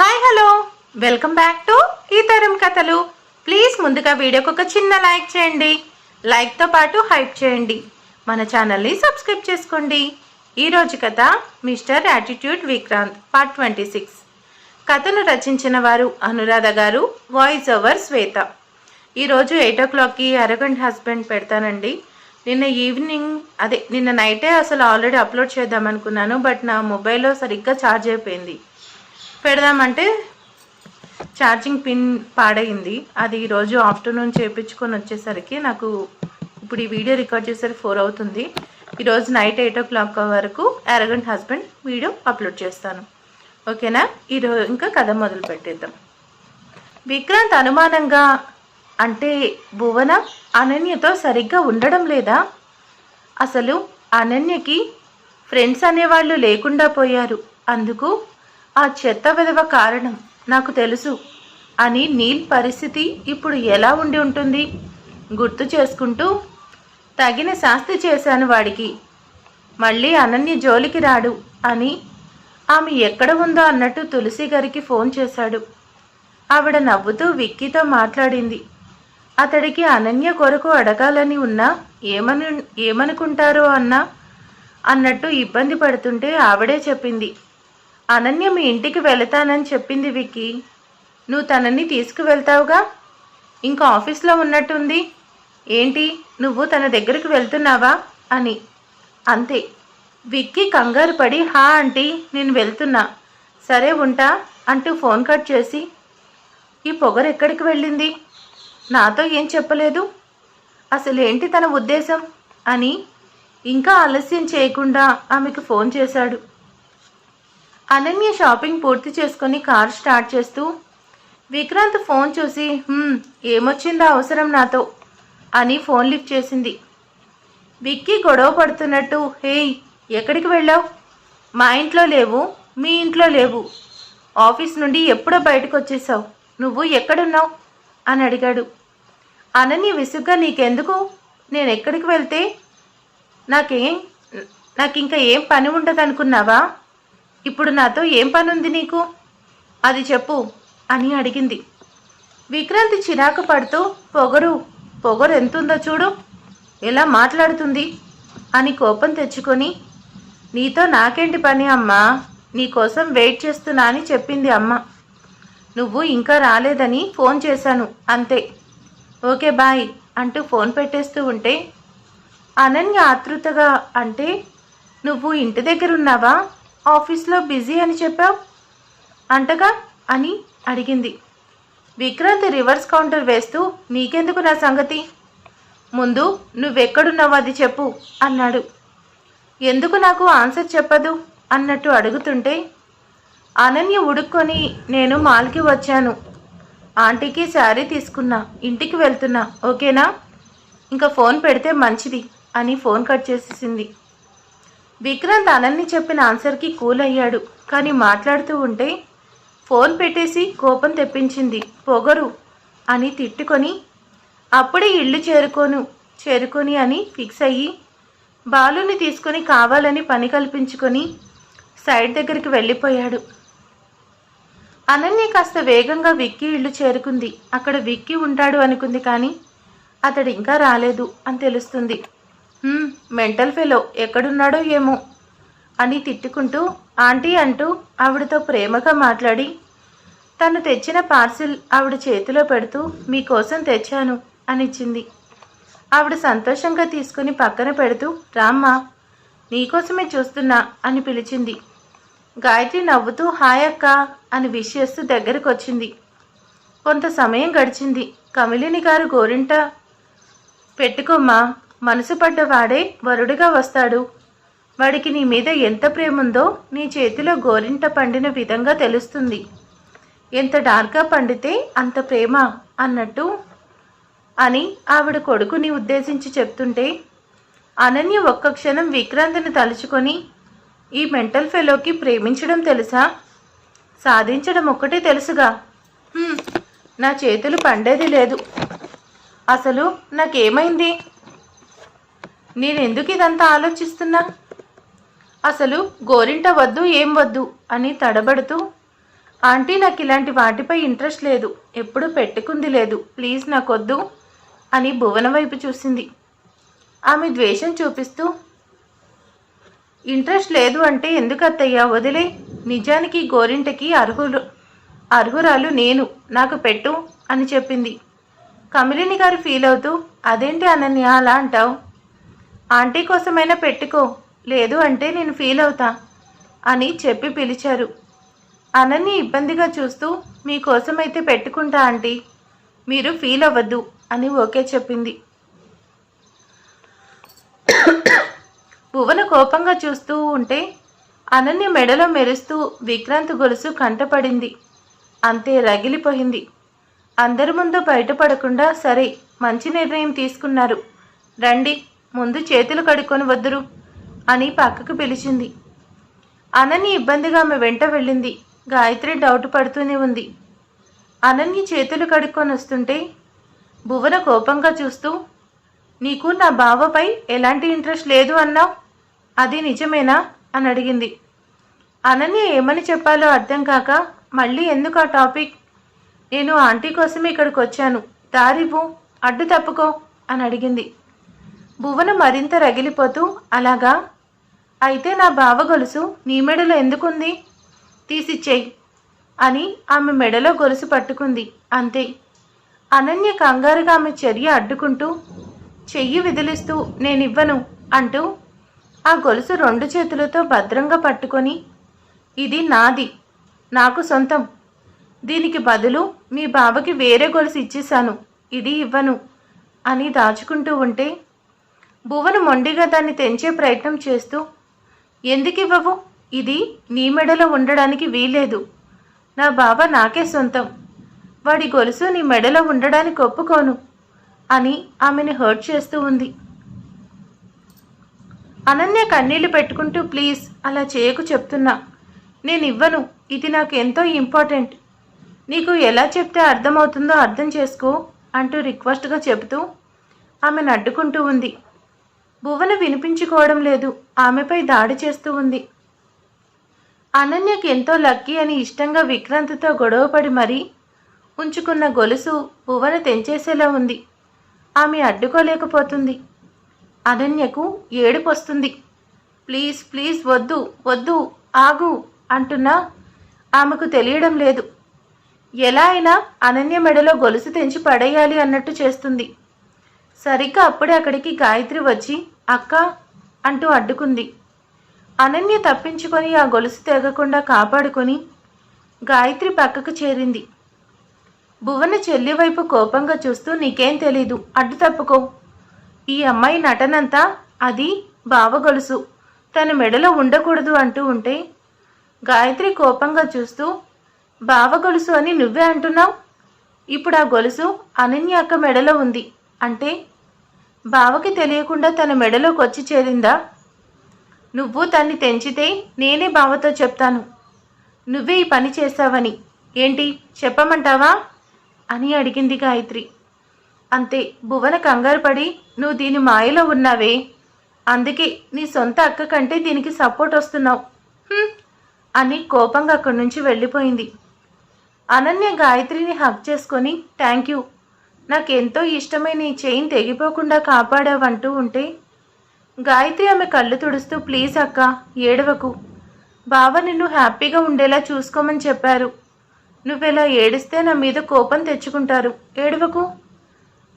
Hi hello. Welcome back to Ee Taram Kathalu. Please ముందుగా వీడియోకి ఒక చిన్న లైక్ చేయండి. లైక్తో పాటు హైప్ చేయండి. మన ఛానల్ని సబ్స్క్రైబ్ చేసుకోండి. ఈరోజు కథ mister attitude Vikrant part twenty six. కథను రచించిన వారు అనురాధ గారు వాయిస్ ఓవర్ శ్వేత. ఈరోజు ఎయిట్ ఓ క్లాక్కి అరగంట హస్బెండ్ పెడతానండి. నిన్న ఈవినింగ్ అదే నిన్న నైటే అసలు ఆల్రెడీ అప్లోడ్ చేద్దాం అనుకున్నాను బట్ నా మొబైల్లో సరిగ్గా ఛార్జ్ అయిపోయింది. పెడదామంటే ఛార్జింగ్ పిన్ పాడైంది. అది ఈరోజు ఆఫ్టర్నూన్ చేపించుకొని వచ్చేసరికి నాకు ఇప్పుడు ఈ వీడియో రికార్డ్ చేసరికి ఫోర్ అవుతుంది. ఈరోజు నైట్ ఎయిట్ ఓ క్లాక్ వరకు అరగంట హస్బెండ్ వీడియో అప్లోడ్ చేస్తాను. ఓకేనా? ఈరోజు ఇంకా కథ మొదలు పెట్టేద్దాం. విక్రాంత్ అనుమానంగా అంటే భువన అనన్యతో సరిగ్గా ఉండడం లేదా? అసలు అనన్యకి ఫ్రెండ్స్ అనేవాళ్ళు లేకుండా పోయారు. అందుకు ఆ చెత్త విధవ కారణం నాకు తెలుసు. అని నీల్ పరిస్థితి ఇప్పుడు ఎలా ఉండి ఉంటుంది? గుర్తు చేసుకుంటూ తగిన శాస్తి చేశాను వాడికి. మళ్ళీ అనన్య జోలికి రాడు అని ఆమె ఎక్కడ ఉందో అన్నట్టు తులసి గారికి ఫోన్ చేశాడు. ఆవిడ నవ్వుతూ విక్కీతో మాట్లాడింది. అతడికి అనన్య కొరకు అడగాలని ఉన్నా ఏమను ఏమనుకుంటారో అన్నా అన్నట్టు ఇబ్బంది పడుతుంటే ఆవిడే చెప్పింది. అనన్య మీ ఇంటికి వెళతానని చెప్పింది విక్కీ. నువ్వు తనని తీసుకువెళ్తావుగా? ఇంకా ఆఫీస్లో ఉన్నట్టుంది. ఏంటి? నువ్వు తన దగ్గరికి వెళ్తున్నావా? అని. అంతే. విక్కీ కంగారు పడి హా ఆంటీ నేను వెళ్తున్నా. సరే ఉంటా అంటూ ఫోన్ కట్ చేసి ఈ పొగరు ఎక్కడికి వెళ్ళింది? నాతో ఏం చెప్పలేదు? అసలు ఏంటి తన ఉద్దేశం? అని. ఇంకా ఆలస్యం చేయకుండా ఆమెకు ఫోన్ చేశాడు. అనన్య షాపింగ్ పూర్తి చేసుకుని కార్ స్టార్ట్ చేస్తూ విక్రాంత్ ఫోన్ చూసి ఏమొచ్చిందా అవసరం నాతో అని ఫోన్ లిఫ్ట్ చేసింది. విక్కీ గొడవ పడుతున్నట్టు హేయ్ ఎక్కడికి వెళ్ళావు? మా ఇంట్లో లేవు మీ ఇంట్లో లేవు. ఆఫీస్ నుండి ఎప్పుడో బయటకు వచ్చేసావు. నువ్వు ఎక్కడున్నావు? అని అడిగాడు. అనన్య విసుగ్గా నీకెందుకు? నేను ఎక్కడికి వెళ్తే? నాకేం నాకు ఇంకా ఏం పని ఉండదు అనుకున్నావా ఇప్పుడు నాతో ఏం పని ఉంది నీకు? అది చెప్పు అని అడిగింది. విక్రాంతి చిరాకు పడుతూ పొగరు పొగరు ఎంతుందో చూడు. ఎలా మాట్లాడుతుంది? అని కోపం తెచ్చుకొని నీతో నాకేంటి పని అమ్మా? నీకోసం వెయిట్ చేస్తున్నా అని చెప్పింది అమ్మ. నువ్వు ఇంకా రాలేదని ఫోన్ చేశాను అంతే. ఓకే బాయ్ అంటూ ఫోన్ పెట్టేస్తూ ఉంటే అనన్య ఆతృతగా అంటే నువ్వు ఇంటి దగ్గర ఉన్నావా ఆఫీస్లో బిజీ అని చెప్పావు? అంటగా అని అడిగింది. విక్రాంత్ రివర్స్ కౌంటర్ వేస్తూ నీకెందుకు నా సంగతి? ముందు నువ్వెక్కడున్నావు అది చెప్పు అన్నాడు. ఎందుకు నాకు ఆన్సర్ చెప్పదు? అన్నట్టు అడుగుతుంటే అనన్య ఉడుక్కొని నేను మాల్కి వచ్చాను. ఆంటీకి శారీ తీసుకున్నా ఇంటికి వెళ్తున్నా ఓకేనా? ఇంకా ఫోన్ పెడితే మంచిది అని ఫోన్ కట్ చేసేసింది. విక్రాంత్ అనల్ని చెప్పిన ఆన్సర్కి కూల్ అయ్యాడు. కానీ మాట్లాడుతూ ఉంటే ఫోన్ పెట్టేసి కోపం తెప్పించింది. పొగరు అని తిట్టుకొని అప్పుడే ఇల్లు చేరుకోను చేరుకొని అని ఫిక్స్ అయ్యి బాలుని తీసుకొని కావాలని పని కల్పించుకొని సైడ్ దగ్గరికి వెళ్ళిపోయాడు. అనన్య కాస్త వేగంగా విక్కీ ఇల్లు చేరుకుంది. అక్కడ విక్కీ ఉంటాడు అనుకుంది కానీ అతడు ఇంకా రాలేదు అని తెలుస్తుంది. మెంటల్ ఫెలో ఎక్కడున్నాడో ఏమో అని తిట్టుకుంటూ ఆంటీ అంటూ ఆవిడతో ప్రేమగా మాట్లాడి తను తెచ్చిన పార్సిల్ ఆవిడ చేతిలో పెడుతూ మీకోసం తెచ్చాను అనిచ్చింది. ఆవిడ సంతోషంగా తీసుకుని పక్కన పెడుతూ రామ్మా నీకోసమే చూస్తున్నా అని పిలిచింది. గాయత్రి నవ్వుతూ హాయ్ అక్క అని విష్ చేస్తూ దగ్గరకు వచ్చింది కొంత సమయం గడిచింది. కమిలిని గారు గోరింట పెట్టుకోమ్మా మనసు పడ్డవాడే వరుడుగా వస్తాడు. వాడికి నీ మీద ఎంత ప్రేముందో నీ చేతిలో గోరింట పండిన విధంగా తెలుస్తుంది. ఎంత డార్క్గా పండితే అంత ప్రేమ అన్నట్టు అని ఆవిడ కొడుకుని ఉద్దేశించి చెప్తుంటే అనన్య ఒక్క క్షణం విక్రాంతిని తలుచుకొని ఈ మెంటల్ ఫెలోకి ప్రేమించడం తెలుసా? సాధించడం ఒక్కటే తెలుసుగా. నా చేతులు పండేది లేదు. అసలు నాకేమైంది? నేను ఎందుకు ఇదంతా ఆలోచిస్తున్నా? అసలు గోరింట వద్దు ఏం వద్దు అని తడబడుతూ ఆంటీ నాకు ఇలాంటి వాటిపై ఇంట్రెస్ట్ లేదు. ఎప్పుడు పెట్టుకుంది లేదు. ప్లీజ్ నాకొద్దు అని భువన వైపు చూసింది. ఆమె ద్వేషం చూపిస్తూ ఇంట్రెస్ట్ లేదు అంటే ఎందుకు అత్తయ్యా వదిలే. నిజానికి గోరింటకి అర్హులు అర్హురాలు నేను. నాకు పెట్టు అని చెప్పింది. కమిలిని గారు ఫీల్ అవుతూ అదేంటి అనన్య అలా అంటావు? ఆంటీ కోసమైనా పెట్టుకో. లేదు అంటే నేను ఫీల్ అవుతా అని చెప్పి పిలిచారు. అనన్ని ఇబ్బందిగా చూస్తూ మీకోసమైతే పెట్టుకుంటా ఆంటీ. మీరు ఫీల్ అవ్వద్దు అని ఓకే చెప్పింది. భువన కోపంగా చూస్తూ ఉంటే అనన్య మెడలో మెరుస్తూ విక్రాంత్ గొలుసు కంటపడింది. అంతే రగిలిపోయింది. అందరి ముందు బయటపడకుండా సరే మంచి నిర్ణయం తీసుకున్నారు. రండి ముందు చేతులు కడుక్కొని వద్దురు అని పక్కకు పిలిచింది. అనన్య ఇబ్బందిగా ఆమె వెంట వెళ్ళింది. గాయత్రి డౌట్ పడుతూనే ఉంది. అనన్య చేతులు కడుక్కొని వస్తుంటే భువన కోపంగా చూస్తూ నీకు నా బావపై ఎలాంటి ఇంట్రెస్ట్ లేదు అన్నావు? అది నిజమేనా? అని అడిగింది. అనన్య ఏమని చెప్పాలో అర్థం కాక మళ్ళీ ఎందుకు ఆ టాపిక్? నేను ఆంటీ కోసం ఇక్కడికి వచ్చాను. దారివ్వు అడ్డు తప్పుకో అని అడిగింది. భువన మరింత రగిలిపోతూ అలాగా? అయితే నా బావ గొలుసు నీ మెడలో ఎందుకుంది? తీసిచ్చేయి అని ఆమె మెడలో గొలుసు పట్టుకుంది. అంతే. అనన్య కంగారుగా ఆమె చర్య అడ్డుకుంటూ చెయ్యి విదిలిస్తూ నేనివ్వను అంటూ ఆ గొలుసు రెండు చేతులతో భద్రంగా పట్టుకొని ఇది నాది నాకు సొంతం. దీనికి బదులు మీ బావకి వేరే గొలుసు ఇచ్చేశాను. ఇది ఇవ్వను అని దాచుకుంటూ ఉంటే భువన మొండిగా దాన్ని తెంచే ప్రయత్నం చేస్తూ ఎందుకివ్వవు ఇది నీ మెడలో ఉండడానికి వీలేదు నా బావ నాకే సొంతం. వాడి గొలుసు నీ మెడలో ఉండడానికి ఒప్పుకోను అని ఆమెను హర్ట్ చేస్తూ ఉంది. అనన్య కన్నీళ్ళు పెట్టుకుంటూ ప్లీజ్ అలా చేయకు చెప్తున్నా. నేను ఇవ్వను. ఇది నాకు ఎంతో ఇంపార్టెంట్. నీకు ఎలా చెప్తే అర్థమవుతుందో అర్థం చేసుకో అంటూ రిక్వెస్ట్గా చెబుతూ ఆమెను అడ్డుకుంటూ ఉంది. భువన వినిపించుకోవడం లేదు. ఆమెపై దాడి చేస్తూ ఉంది. అనన్యకి ఎంతో లక్కీ అని ఇష్టంగా విక్రాంతితో గొడవపడి మరీ ఉంచుకున్న గొలుసు భువన తెంచేసేలా ఉంది. ఆమె అడ్డుకోలేకపోతుంది. అనన్యకు ఏడుపొస్తుంది ప్లీజ్ ప్లీజ్ వద్దు వద్దు ఆగు అంటున్నా ఆమెకు తెలియడం లేదు. ఎలా అయినా అనన్య మెడలో గొలుసు తెంచి పడేయాలి అన్నట్టు చేస్తుంది. సరిగ్గా అప్పుడే అక్కడికి గాయత్రి వచ్చి అక్క అంటూ అడ్డుకుంది. అనన్య తప్పించుకొని ఆ గొలుసు తెగకుండా కాపాడుకొని గాయత్రి పక్కకు చేరింది. భువన చెల్లి వైపు కోపంగా చూస్తూ నీకేం తెలీదు అడ్డు తప్పుకో. ఈ అమ్మాయి నటనంతా అది బావ గొలుసు. తన మెడలో ఉండకూడదు అంటూ ఉంటే గాయత్రి కోపంగా చూస్తూ బావ గొలుసు అని నువ్వే అంటున్నావు? ఇప్పుడు ఆ గొలుసు అనన్య అక్క మెడలో ఉంది అంటే బావకి తెలియకుండా తన మెడలోకి వచ్చి చేరిందా? నువ్వు తన్ని తెంచితే నేనే బావతో చెప్తాను. నువ్వే ఈ పని చేశావని ఏంటి? చెప్పమంటావా? అని అడిగింది గాయత్రి. అంతే భువన కంగారు పడి నువ్వు దీని మాయలో ఉన్నావే. అందుకే నీ సొంత అక్క కంటే దీనికి సపోర్ట్ వస్తున్నావు. అని కోపంగా అక్కడి నుంచి వెళ్ళిపోయింది. అనన్య గాయత్రిని హక్ చేసుకొని థ్యాంక్ యూ. నాకెంతో ఇష్టమైన ఈ చైన్ తెగిపోకుండా కాపాడావంటూ ఉంటే. గాయత్రి ఆమె కళ్ళు తుడుస్తూ ప్లీజ్ అక్క ఏడవకు. బావ నిన్ను హ్యాపీగా ఉండేలా చూసుకోమని చెప్పారు. నువ్వెలా ఏడిస్తే నా మీద కోపం తెచ్చుకుంటారు. ఏడవకు.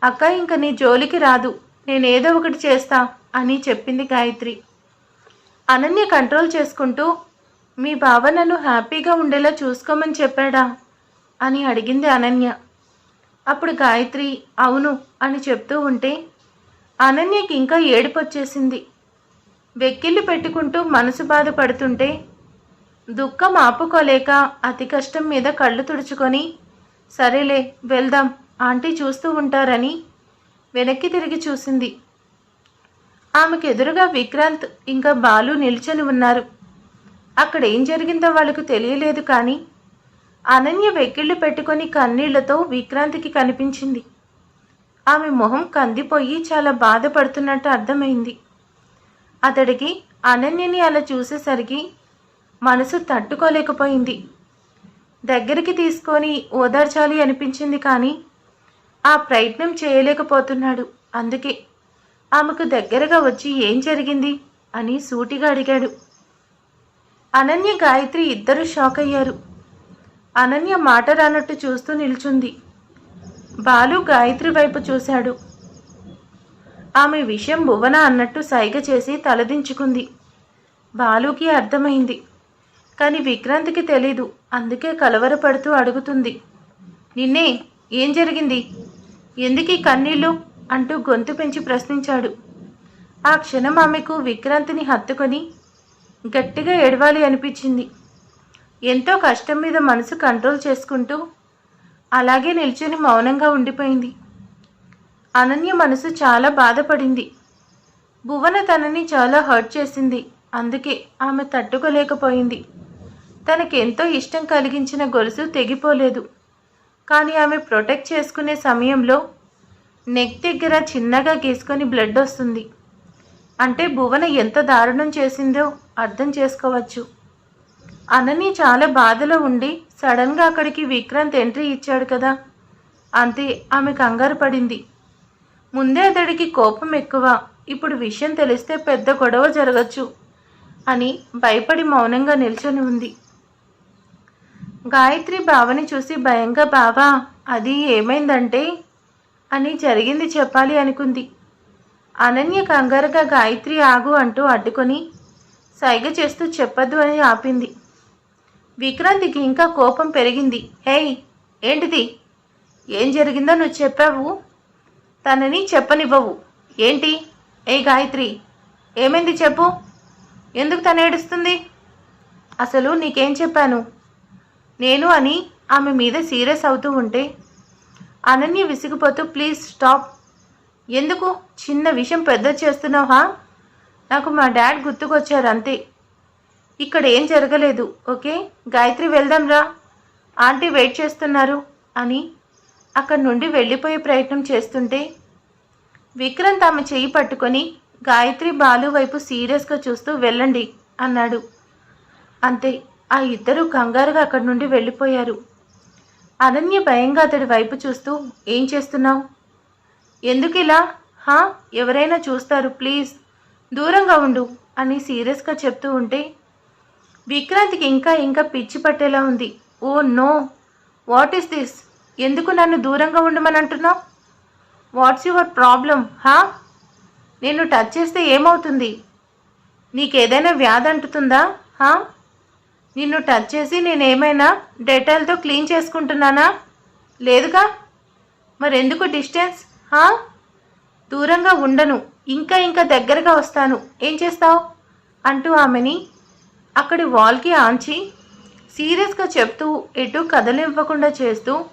అక్క ఇంక నీ జోలికి రాదు. నేనేదో ఒకటి చేస్తా అని చెప్పింది గాయత్రి. అనన్య కంట్రోల్ చేసుకుంటూ మీ బావ నన్ను హ్యాపీగా ఉండేలా చూసుకోమని చెప్పాడా? అని అడిగింది అనన్య. అప్పుడు గాయత్రి అవును అని చెప్తూ ఉంటే అనన్యకి ఇంకా ఏడుపొచ్చేసింది. వెక్కిళ్ళు పెట్టుకుంటూ మనసు బాధపడుతుంటే దుఃఖం ఆపుకోలేక అతి కష్టం మీద కళ్ళు తుడుచుకొని సరేలే వెళ్దాం ఆంటీ చూస్తూ ఉంటారని వెనక్కి తిరిగి చూసింది. ఆమెకు ఎదురుగా విక్రాంత్ ఇంకా బాలు నిల్చొని ఉన్నారు. అక్కడ ఏం జరిగిందో వాళ్ళకు తెలియలేదు కానీ అనన్య వెక్కిళ్ళు పెట్టుకొని కన్నీళ్ళతో విక్రాంతికి కనిపించింది. ఆమె మొహం కందిపోయి చాలా బాధపడుతున్నట్టు అర్థమైంది. అతడికి అనన్యని అలా చూసేసరికి మనసు తట్టుకోలేకపోయింది. దగ్గరికి తీసుకొని ఓదార్చాలి అనిపించింది కానీ ఆ ప్రయత్నం చేయలేకపోతున్నాడు. అందుకే ఆమెకు దగ్గరగా వచ్చి ఏం జరిగింది అని సూటిగా అడిగాడు. అనన్య గాయత్రి ఇద్దరు షాక్ అయ్యారు అనన్య మాట రానట్టు చూస్తూ నిల్చుంది. బాలు గాయత్రి వైపు చూశాడు. ఆమె విషయం భువన అన్నట్టు సైగ చేసి తలదించుకుంది. బాలుకి అర్థమైంది. కానీ విక్రాంత్కి తెలీదు. అందుకే కలవరపడుతూ అడుగుతుంది. నిన్నే ఏం జరిగింది? ఎందుకీ కన్నీళ్ళు? అంటూ గొంతు పెంచి ప్రశ్నించాడు. ఆ క్షణం ఆమెకు విక్రాంతిని హత్తుకొని గట్టిగా ఏడవాలి అనిపించింది. ఎంతో కష్టం మీద మనసు కంట్రోల్ చేసుకుంటూ అలాగే నిల్చొని మౌనంగా ఉండిపోయింది. అనన్య మనసు చాలా బాధపడింది. భువన తనని చాలా హర్ట్ చేసింది. అందుకే ఆమె తట్టుకోలేకపోయింది. తనకెంతో ఇష్టం కలిగించిన గొలుసు తెగిపోలేదు. కానీ ఆమె ప్రొటెక్ట్ చేసుకునే సమయంలో నెక్ దగ్గర చిన్నగా గీసుకొని బ్లడ్ వస్తుంది. అంటే భువన ఎంత దారుణం చేసిందో అర్థం చేసుకోవచ్చు. అనని చాలా బాధలో ఉండి సడన్గా అక్కడికి విక్రాంత్ ఎంట్రీ ఇచ్చాడు కదా. అంతే ఆమె కంగారు పడింది. ముందే అతడికి కోపం ఎక్కువ. ఇప్పుడు విషయం తెలిస్తే పెద్ద గొడవ జరగచ్చు అని భయపడి మౌనంగా నిల్చొని ఉంది. గాయత్రి బావని చూసి భయంగా బావా అది ఏమైందంటే? అని జరిగింది చెప్పాలి అనుకుంది. అనన్య కంగారుగా గాయత్రి ఆగు అంటూ అడ్డుకొని సైగ చేస్తూ చెప్పద్దు అని ఆపింది. విక్రాంతికి ఇంకా కోపం పెరిగింది. హేయ్ ఏంటిది? ఏం జరిగిందో నువ్వు చెప్పావు. తనని చెప్పనివ్వవు. ఏంటి? ఏ గాయత్రి ఏమైంది చెప్పు. ఎందుకు తను ఏడుస్తుంది? అసలు నీకేం చెప్పాను? నేను అని ఆమె మీద సీరియస్ అవుతూ ఉంటే అనన్య విసిగిపోతూ ప్లీజ్ స్టాప్. ఎందుకు? చిన్న విషయం పెద్ద చేస్తున్నావా నాకు మా డాడ్ గుర్తుకొచ్చారు అంతే. ఇక్కడ ఏం జరగలేదు ఓకే? గాయత్రి వెళ్దాం రా. ఆంటీ వెయిట్ చేస్తున్నారు అని అక్కడి నుండి వెళ్ళిపోయే ప్రయత్నం చేస్తుంటే విక్రాంత్ ఆమె చెయ్యి పట్టుకొని గాయత్రి బాలు వైపు సీరియస్గా చూస్తూ వెళ్ళండి అన్నాడు. అంతే ఆ ఇద్దరు కంగారుగా అక్కడి నుండి వెళ్ళిపోయారు. అనన్య భయంగా అతడి వైపు చూస్తూ ఏం చేస్తున్నావు? ఎందుకు ఇలా? హా? ఎవరైనా చూస్తారు ప్లీజ్. దూరంగా ఉండు అని సీరియస్గా చెప్తూ ఉంటే విక్రాంత్కి ఇంకా ఇంకా పిచ్చి పట్టేలా ఉంది. Oh no. What is this? ఎందుకు నన్ను దూరంగా ఉండమని అంటున్నావు? వాట్స్ యువర్ ప్రాబ్లం హా? నేను టచ్ చేస్తే ఏమవుతుంది? నీకేదైనా వ్యాధి అంటుతుందా హా? నిన్ను టచ్ చేసి నేనేమైనా డెటాల్తో క్లీన్ చేసుకుంటున్నానా? లేదుగా? మరెందుకు డిస్టెన్స్ హా? దూరంగా ఉండను. ఇంకా ఇంకా దగ్గరగా వస్తాను. ఏం చేస్తావు? అంటూ ఆమెని అక్కడి వాల్కి ఆంచి సీరియస్గా చెప్తూ ఎటు కదలివ్వకుండా చేస్తూ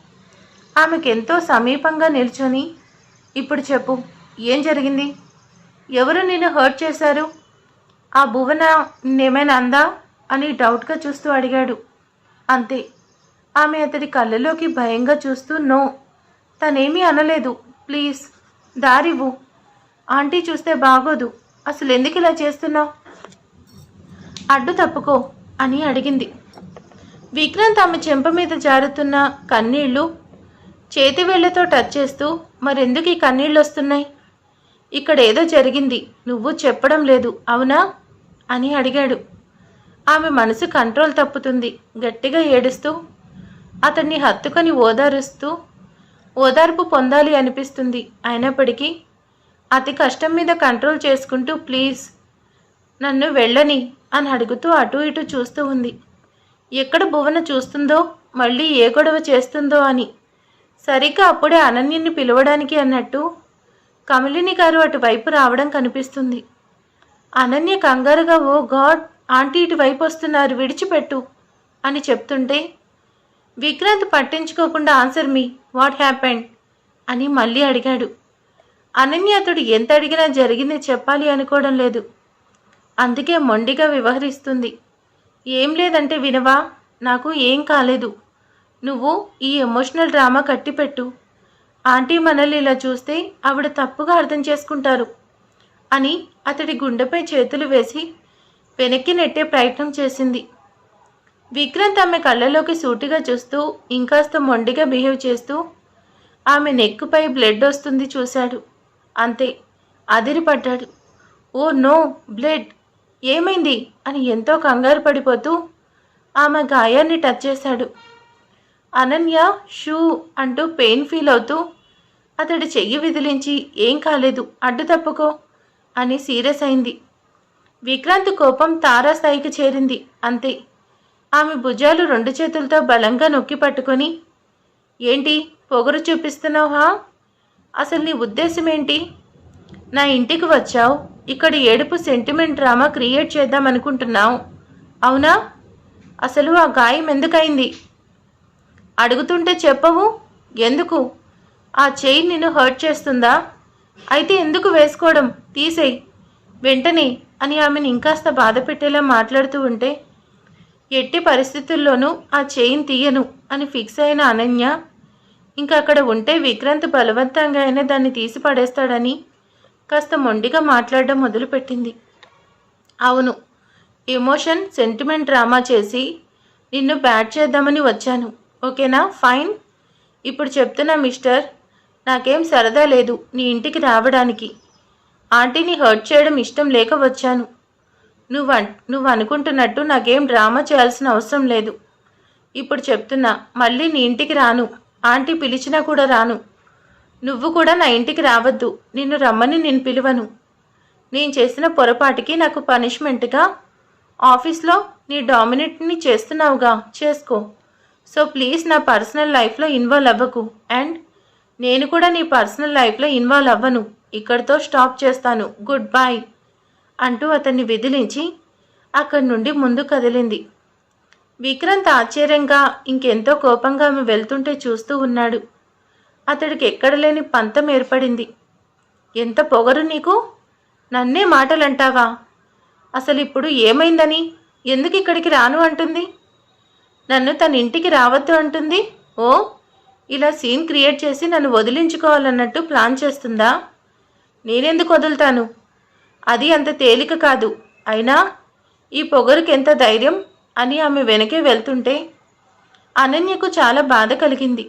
ఆమెకెంతో సమీపంగా నిల్చొని ఇప్పుడు చెప్పు ఏం జరిగింది? ఎవరు నిన్ను హర్ట్ చేశారు? ఆ భువన నేమైనా అందా? అని డౌట్గా చూస్తూ అడిగాడు. అంతే. ఆమె అతడి కళ్ళలోకి భయంగా చూస్తూ నో. తనేమీ అనలేదు. ప్లీజ్ దారివ్వు. ఆంటీ చూస్తే బాగోదు. అసలు ఎందుకు ఇలా చేస్తున్నావు? అడ్డు తప్పుకో అని అడిగింది. విక్రాంత్ ఆమె చెంప మీద జారుతున్న కన్నీళ్ళు చేతి వేళ్ళతో టచ్ చేస్తూ మరెందుకు ఈ కన్నీళ్ళు వస్తున్నాయి ఇక్కడ ఏదో జరిగింది. నువ్వు చెప్పడం లేదు అవునా? అని అడిగాడు. ఆమె మనసు కంట్రోల్ తప్పుతుంది. గట్టిగా ఏడుస్తూ అతన్ని హత్తుకొని ఓదారుస్తూ ఓదార్పు పొందాలి అనిపిస్తుంది. అయినప్పటికీ అతి కష్టం మీద కంట్రోల్ చేసుకుంటూ ప్లీజ్ నన్ను వెళ్ళని అని అడుగుతూ అటు ఇటు చూస్తూ ఉంది. ఎక్కడ భువన చూస్తుందో మళ్ళీ ఏ గొడవ చేస్తుందో అని. సరిగ్గా అప్పుడే అనన్యని పిలవడానికి అన్నట్టు కమలిని గారు అటువైపు రావడం కనిపిస్తుంది. అనన్య కంగారుగా ఓ గాడ్ ఆంటీ ఇటువైపు వస్తున్నారు విడిచిపెట్టు అని చెప్తుంటే విక్రాంత్ పట్టించుకోకుండా ఆన్సర్ మీ వాట్ హ్యాపెండ్ అని మళ్ళీ అడిగాడు. అనన్య అతడు ఎంత అడిగినా జరిగింది చెప్పాలి అనుకోవడం లేదు. అందుకే మొండిగా వ్యవహరిస్తుంది. ఏం లేదంటే వినవా నాకు ఏం కాలేదు. నువ్వు ఈ ఎమోషనల్ డ్రామా కట్టిపెట్టు. ఆంటీ మనల్ని ఇలా చూస్తే ఆవిడ తప్పుగా అర్థం చేసుకుంటారు అని అతడి గుండెపై చేతులు వేసి వెనక్కి నెట్టే ప్రయత్నం చేసింది. విక్రాంత్ ఆమె కళ్ళలోకి సూటిగా చూస్తూ ఇంకాస్త మొండిగా బిహేవ్ చేస్తూ ఆమె నెక్కుపై బ్లడ్ వస్తుంది చూశాడు. అంతే అదిరిపడ్డాడు. Oh no blood! ఏమైంది అని ఎంతో కంగారు పడిపోతూ ఆమె గాయాన్ని టచ్ చేశాడు. అనన్య షూ అంటూ పెయిన్ ఫీల్ అవుతూ అతడి చెయ్యి విదిలించి ఏం కాలేదు అడ్డు తప్పుకో అని సీరియస్ అయింది. విక్రాంత్ కోపం తారాస్థాయికి చేరింది అంతే. ఆమె భుజాలు రెండు చేతులతో బలంగా నొక్కి పట్టుకొని ఏంటి పొగరు చూపిస్తున్నావా అసలు నీ ఉద్దేశం ఏంటి నా ఇంటికి వచ్చావు. ఇక్కడ ఏడుపు సెంటిమెంట్ డ్రామా క్రియేట్ చేద్దాం అనుకుంటున్నావు. అవునా? అసలు ఆ గాయం ఎందుకైంది? అడుగుతుంటే చెప్పవు. ఎందుకు? ఆ చెయ్యి నిన్ను హర్ట్ చేస్తుందా? అయితే ఎందుకు వేసుకోవడం? తీసేయి. వెంటనే అని ఆమెను ఇంకాస్త బాధ పెట్టేలా మాట్లాడుతూ ఉంటే ఎట్టి పరిస్థితుల్లోనూ ఆ చెయ్యిని తీయను అని ఫిక్స్ అయిన అనన్య ఇంకా అక్కడ ఉంటే విక్రాంత్ బలవంతంగా అయినా దాన్ని తీసి పడేస్తాడని కాస్త మొండిగా మాట్లాడడం మొదలుపెట్టింది. అవును ఎమోషన్ సెంటిమెంట్ డ్రామా చేసి నిన్ను బ్యాట్ చేద్దామని వచ్చాను. ఓకేనా? ఫైన్. ఇప్పుడు చెప్తున్నా మిస్టర్ నాకేం సరదా లేదు నీ ఇంటికి రావడానికి. ఆంటీని హర్ట్ చేయడం ఇష్టం లేక వచ్చాను. నువ్వు అన్- నువ్వు అనుకుంటున్నట్టు నాకేం డ్రామా చేయాల్సిన అవసరం లేదు. ఇప్పుడు చెప్తున్నా మళ్ళీ నీ ఇంటికి రాను. ఆంటీ పిలిచినా కూడా రాను. నువ్వు కూడా నా ఇంటికి రావద్దు. నిన్ను రమ్మని నేను పిలువను. నేను చేసిన పొరపాటుకి నాకు పనిష్మెంట్గా ఆఫీస్లో నీ డామినేట్ని చేస్తున్నావుగా. చేసుకో. సో ప్లీజ్ నా పర్సనల్ లైఫ్లో ఇన్వాల్వ్ అవ్వకు. అండ్ నేను కూడా నీ పర్సనల్ లైఫ్లో ఇన్వాల్వ్ అవ్వను. ఇక్కడితో స్టాప్ చేస్తాను. గుడ్ బై అంటూ అతన్ని విదిలించి అక్కడి నుండి ముందు కదిలింది. విక్రాంత్ ఆశ్చర్యంగా ఇంకెంతో కోపంగా ఆమె వెళ్తుంటే చూస్తూ ఉన్నాడు. అతడికి ఎక్కడ లేని పంతం ఏర్పడింది. ఎంత పొగరు నీకు? నన్నే మాటలంటావా? అసలు ఇప్పుడు ఏమైందని? ఎందుకు ఇక్కడికి రాను అంటుంది. నన్ను తన ఇంటికి రావద్దు అంటుంది. ఓ ఇలా సీన్ క్రియేట్ చేసి నన్ను వదిలించుకోవాలన్నట్టు ప్లాన్ చేస్తుందా? నేనెందుకు వదులుతాను? అది అంత తేలిక కాదు. అయినా ఈ పొగరుకి ఎంత ధైర్యం అని ఆమె వెనకే వెళ్తుంటే అనన్యకు చాలా బాధ కలిగింది.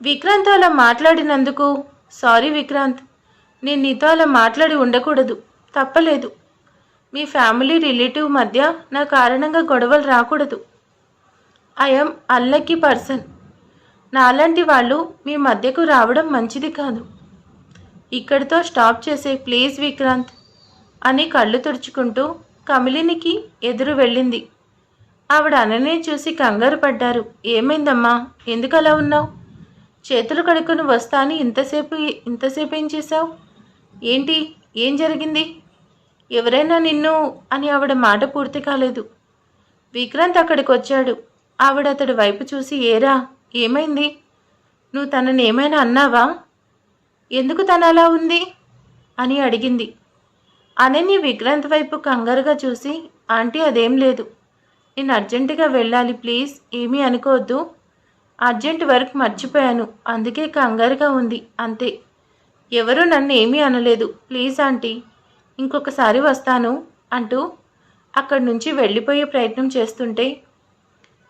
విక్రాంత్ అలా మాట్లాడినందుకు సారీ విక్రాంత్ నేను నీతో అలా మాట్లాడి ఉండకూడదు తప్పలేదు. మీ ఫ్యామిలీ రిలేటివ్ మధ్య నా కారణంగా గొడవలు రాకూడదు. I'm a lucky person. నాలాంటి వాళ్ళు మీ మధ్యకు రావడం మంచిది కాదు. ఇక్కడితో స్టాప్ చేసే ప్లీజ్ విక్రాంత్ అని కళ్ళు తుడుచుకుంటూ కమిలినికి ఎదురు వెళ్ళింది. ఆవిడ అననే చూసి కంగారు పడ్డారు. ఏమైందమ్మా? ఎందుకు అలా ఉన్నావు? చేతులు కడుక్కొని వస్తా అని ఇంతసేపు ఇంతసేపు ఏం చేశావు? ఏంటి? ఏం జరిగింది? ఎవరైనా నిన్ను అని ఆవిడ మాట పూర్తి కాలేదు. విక్రాంత్ అక్కడికి వచ్చాడు ఆవిడ అతడి వైపు చూసి ఏరా ఏమైంది? నువ్వు తనని ఏమైనా అన్నావా? ఎందుకు తను అలా ఉంది? అని అడిగింది. అనన్య విక్రాంత్ వైపు కంగారుగా చూసి ఆంటీ అదేం లేదు. నేను అర్జెంటుగా వెళ్ళాలి ప్లీజ్. ఏమీ అనుకోవద్దు. అర్జెంట్ వర్క్ మర్చిపోయాను. అందుకే కంగారుగా ఉంది. అంతే. ఎవరూ నన్ను ఏమీ అనలేదు. ప్లీజ్ ఆంటీ ఇంకొకసారి వస్తాను అంటూ అక్కడి నుంచి వెళ్ళిపోయే ప్రయత్నం చేస్తుంటే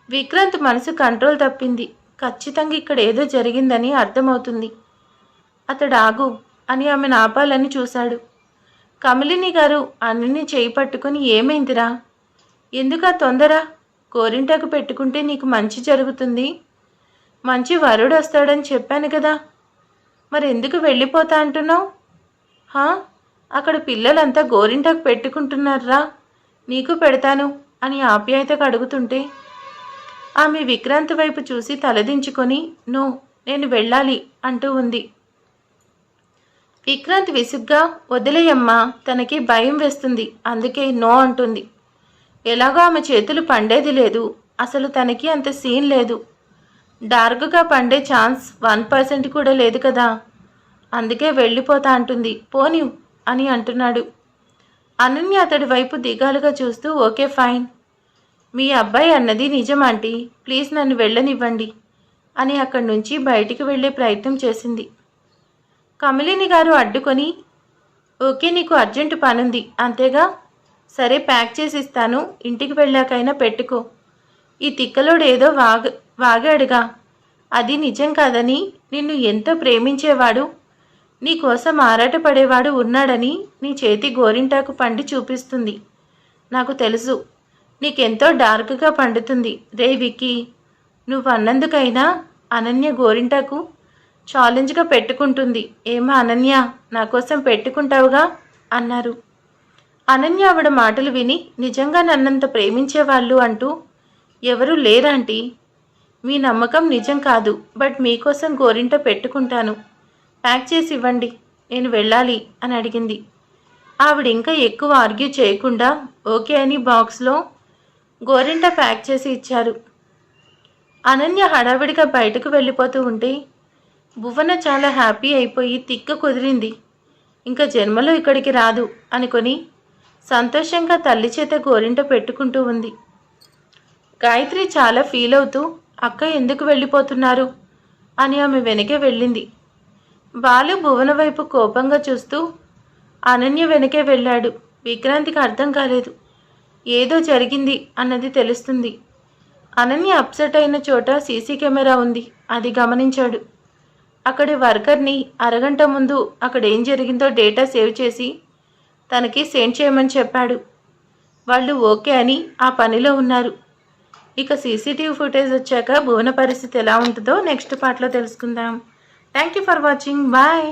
విక్రాంత్ మనసు కంట్రోల్ తప్పింది. ఖచ్చితంగా ఇక్కడ ఏదో జరిగిందని అర్థమవుతుంది. అతడు ఆగు అని ఆమెను ఆపాలని చూశాడు. కమలిని గారు అన్నని చేయి పట్టుకుని ఏమైందిరా? ఎందుకా తొందర? కోరింటకు పెట్టుకుంటే నీకు మంచి జరుగుతుంది. మంచి వరుడు వస్తాడని చెప్పాను కదా. మరి ఎందుకు వెళ్ళిపోతా అంటున్నావు? హా? అక్కడ పిల్లలంతా గోరింటాకు పెట్టుకుంటున్నారా? నీకు పెడతాను అని ఆప్యాయతకు అడుగుతుంటే ఆమె విక్రాంత్ వైపు చూసి తలదించుకొని నో నేను వెళ్ళాలి అంటూ ఉంది. విక్రాంత్ విసుగ్గా వదిలేయమ్మా తనకి భయం వేస్తుంది అందుకే నో అంటుంది. ఎలాగో ఆమె చేతులు పండేది లేదు. అసలు తనకి అంత సీన్ లేదు. డార్క్గా పండే ఛాన్స్ వన్ పర్సెంట్ కూడా లేదు కదా. అందుకే వెళ్ళిపోతా అంటుంది. పోని అని అంటున్నాడు. అనన్య అతడి వైపు దిగాలుగా చూస్తూ ఓకే ఫైన్. మీ అబ్బాయి అన్నది నిజం ఆంటీ. ప్లీజ్ నన్ను వెళ్ళనివ్వండి అని అక్కడి నుంచి బయటికి వెళ్ళే ప్రయత్నం చేసింది. కమలిని గారు అడ్డుకొని ఓకే నీకు అర్జెంటు పనుంది. అంతేగా? సరే ప్యాక్ చేసి ఇస్తాను. ఇంటికి వెళ్ళాకైనా పెట్టుకో. ఈ తిక్కలోడు ఏదో వాగ వాగాడుగా. అది నిజం కాదని నిన్ను ఎంతో ప్రేమించేవాడు నీకోసం ఆరాటపడేవాడు ఉన్నాడని నీ చేతి గోరింటాకు పండి చూపిస్తుంది. నాకు తెలుసు నీకెంతో డార్క్గా పండుతుంది. రే విక్కీ నువ్వు అన్నందుకైనా అనన్య గోరింటాకు ఛాలెంజ్గా పెట్టుకుంటుంది. ఏమా అనన్య నా కోసం పెట్టుకుంటావుగా? అన్నారు. అనన్య ఆవిడ మాటలు విని నిజంగా నన్నంత ప్రేమించేవాళ్ళు అంటూ ఎవరూ లేరాంటీ? మీ నమ్మకం నిజం కాదు బట్ మీకోసం గోరింట పెట్టుకుంటాను. ప్యాక్ చేసి ఇవ్వండి నేను వెళ్ళాలి అని అడిగింది. ఆవిడ ఇంకా ఎక్కువ ఆర్గ్యూ చేయకుండా ఓకే అని బాక్స్లో గోరింట ప్యాక్ చేసి ఇచ్చారు. అనన్య హడావిడిగా బయటకు వెళ్ళిపోతూ ఉంటే భువన చాలా హ్యాపీ అయిపోయి తిక్క కుదిరింది. ఇంకా జన్మలో ఇక్కడికి రాదు అనుకొని సంతోషంగా తల్లి చేత గోరింట పెట్టుకుంటూ ఉంది. గాయత్రి చాలా ఫీల్ అవుతూ అక్క ఎందుకు వెళ్ళిపోతున్నారు? అని ఆమె వెనకే వెళ్ళింది. బాలు భువన వైపు కోపంగా చూస్తూ అనన్య వెనకే వెళ్ళాడు. విక్రాంతికి అర్థం కాలేదు. ఏదో జరిగింది అన్నది తెలుస్తుంది. అనన్య అప్సెట్ అయిన చోట సీసీ కెమెరా ఉంది. అది గమనించాడు. అక్కడి వర్కర్ని అరగంట ముందు అక్కడ ఏం జరిగిందో డేటా సేవ్ చేసి తనకి సెండ్ చేయమని చెప్పాడు. వాళ్ళు ఓకే అని ఆ పనిలో ఉన్నారు. ఇక సీసీటీవీ ఫుటేజ్ వచ్చాక భువన పరిస్థితి ఎలా ఉంటుందో నెక్స్ట్ పార్ట్లో తెలుసుకుందాం. Thank you for watching bye